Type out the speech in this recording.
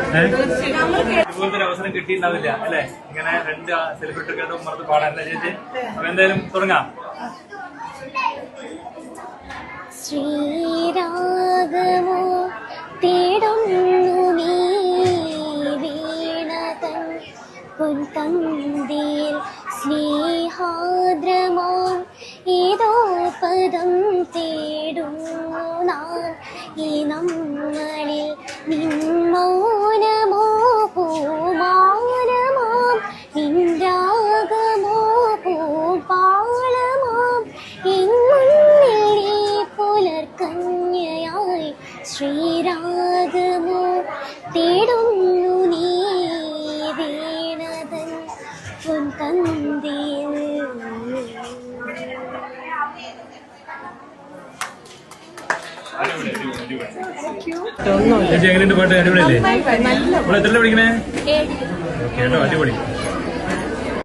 ഇതുപോലത്തെ ഒരു അവസരം കിട്ടിയിട്ടുണ്ടാവില്ല അല്ലെ? ഇങ്ങനെ രണ്ട് സെലിബ്രിറ്റികളുടെ ഉമ്മർത്ത് പാടാനല്ല ചേച്ചി? അപ്പൊ എന്തായാലും തുടങ്ങാം. ശ്രീരാഗമോ തേടുന്നു നീ വീണതൻ. പൊൻതന്തിയിൽ സ്നേഹാദ്രമോ ഏതോ പദം തേടുന്നു നാം. ഈ നമ്മളിൽ പുലർക്കന്യയായി ശ്രീരാഗമോ തേടുന്നു നീ വീണതൻ പൊൻതന്തിയിൽ. ചേച്ചി എങ്ങനെയുണ്ട് പാട്ട് അടിപൊളിയല്ലേ? എത്ര പഠിക്കണേ? കേട്ടോ അടിപൊളി.